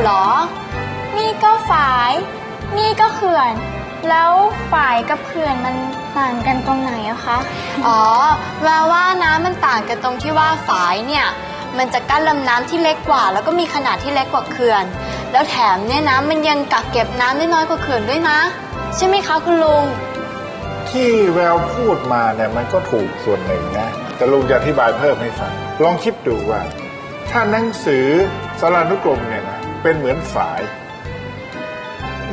เหรอ นี่ก็ฝาย นี่ก็เขื่อน แล้วฝายกับเขื่อนมันต่างกันตรงไหนอะคะ อ๋อแปลว่าน้ำมันต่างกันตรงที่ว่าฝายเนี่ยมันจะกั้นลำน้ำที่เล็กกว่า แล้วก็มีขนาดที่เล็กกว่าเขื่อน แล้วแถมเนี่ยนะมันยังกักเก็บน้ำได้น้อยกว่าเขื่อนด้วยนะ ใช่ไหมคะคุณลุงที่แววพูดมาเนี่ยมันก็ถูกส่วนหนึ่งนะแต่ลุงจะอธิบายเพิ่มให้ฟังลองคิดดูว่า ถ้าหนังสือสารานุกรมเนี่ยนะ เป็นเหมือนฝาย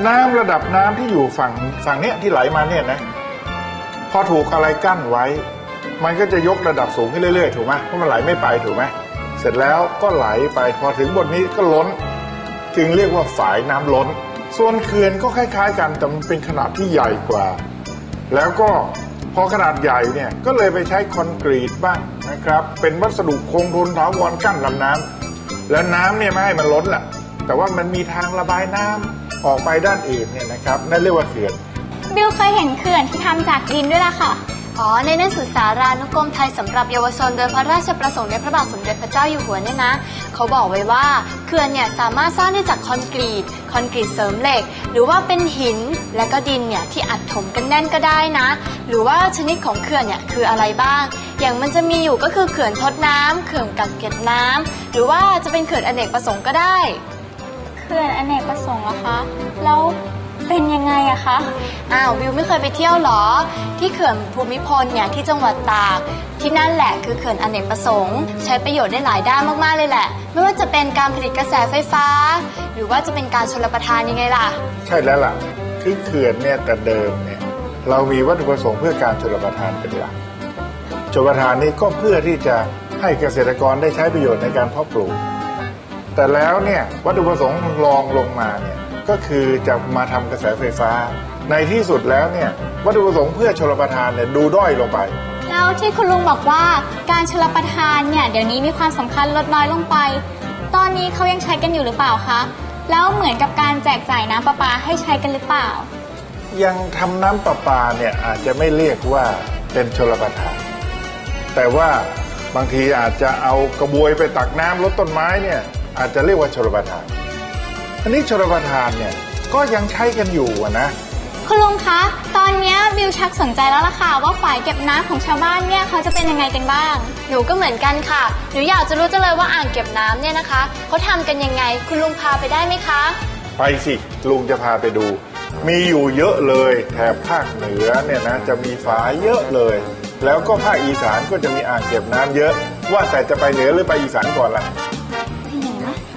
น้ำระดับน้ำที่อยู่ฝั่งฝั่งเนี้ยที่ไหลมาเนี่ยนะ พอถูกอะไรกั้นไว้ มันก็จะยกระดับสูงขึ้นเรื่อยๆถูกไหมเพราะมันไหลไม่ไปถูกไหมเสร็จแล้วก็ไหลไปพอถึงบนนี้ก็ล้น จึงเรียกว่าฝายน้ำล้น ส่วนเขื่อนก็คล้ายๆ กันแต่มันเป็นขนาดที่ใหญ่กว่า แล้วก็พอขนาดใหญ่เนี่ยก็เลยไปใช้คอนกรีตบ้างนะครับ เป็นวัสดุคงทนถาวรกั้นลำน้ำแล้วน้ำเนี่ยไม่ให้มันล้นแหละ แต่ว่ามันมีทางระบายน้ำออกไปด้านอื่นเนี่ยนะครับนั่นเรียกว่าเขื่อน บิวเคยเห็นเขื่อนที่ทำจากดินด้วยล่ะค่ะ อ๋อ ในหนังสือสารานุกรมไทยสำหรับเยาวชนโดยพระราชประสงค์ในพระบาทสมเด็จพระเจ้าอยู่หัวเนี่ยนะ เขาบอกไว้ว่าเขื่อนเนี่ยสามารถสร้างได้จากคอนกรีต คอนกรีตเสริมเหล็ก หรือว่าเป็นหินและก็ดินเนี่ยที่อัดถมกันแน่นก็ได้นะ หรือว่าชนิดของเขื่อนเนี่ยคืออะไรบ้าง อย่างมันจะมีอยู่ก็คือเขื่อนทดน้ำเขื่อนกักเก็บน้ำหรือว่าจะเป็นเขื่อนอเนกประสงค์ก็ได้ อนอเนกประสงค์เหรอคะ แล้วเป็นยังไงอะคะ อ้าววิวไม่เคยไปเที่ยวเหรอ ที่เขื่อนภูมิพลเนี่ยที่จังหวัดตาก ที่นั่นแหละคือเขื่อนอเนกประสงค์ ใช้ประโยชน์ได้หลายด้านมากๆเลยแหละ ไม่ว่าจะเป็นการผลิตกระแสไฟฟ้า หรือว่าจะเป็นการชลประทานยังไงล่ะ ใช่แล้วล่ะ คือเขื่อนเนี่ยแต่เดิมเนี่ยเรามีวัตถุประสงค์เพื่อการชลประทานเป็นหลักชลประทานนี้ก็เพื่อที่จะให้เกษตรกรได้ใช้ประโยชน์ในการเพาะปลูก แต่แล้วเนี่ยวัตถุประสงค์รองลงมาเนี่ยก็คือจะมาทำกระแสไฟฟ้า ในที่สุดแล้วเนี่ยวัตถุประสงค์เพื่อชลประทานเนี่ยดูด้อยลงไป แล้วที่คุณลุงบอกว่าการชลประทานเนี่ยเดี๋ยวนี้มีความสำคัญลดน้อยลงไป ตอนนี้เขายังใช้กันอยู่หรือเปล่าคะแล้วเหมือนกับการแจกจ่ายน้ำประปาให้ใช้กันหรือเปล่า ยังทำน้ำประปาเนี่ยอาจจะไม่เรียกว่าเป็นชลประทาน แต่ว่าบางทีอาจจะเอากระบวยไปตักน้ำลดต้นไม้เนี่ย อาจจะเรียกว่าชลประทานอันนี้ชลประทานเนี่ยก็ยังใช้กันอยู่อะนะ คุณลุงคะ ตอนเนี้ยบิวชักสนใจแล้วล่ะค่ะว่าฝ่ายเก็บน้ำของชาวบ้านเนี่ยเขาจะเป็นยังไงกันบ้าง หนูก็เหมือนกันค่ะ หนูอยากจะรู้จังเลยว่าอ่างเก็บน้ำเนี่ยนะคะเขาทำกันยังไง คุณลุงพาไปได้ไหมคะ ไปสิลุงจะพาไปดู มีอยู่เยอะเลยแถบภาคเหนือเนี่ยนะจะมีฝายเยอะเลย แล้วก็ภาคอีสานก็จะมีอ่างเก็บน้ำเยอะ ว่าแต่จะไปเหนือหรือไปอีสานก่อนล่ะ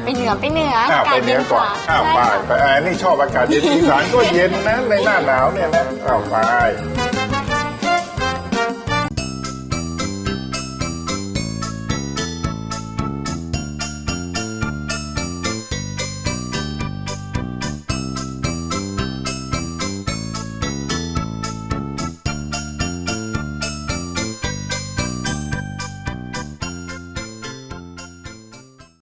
ไปเหนือไปเหนืออ้าวไปเหนือก่อนอ้าวไปไปอ่านี่ชอบอากาศเย็นอีสานก็เย็นนะในหน้าหนาวเนี่ยนะอ้าวไป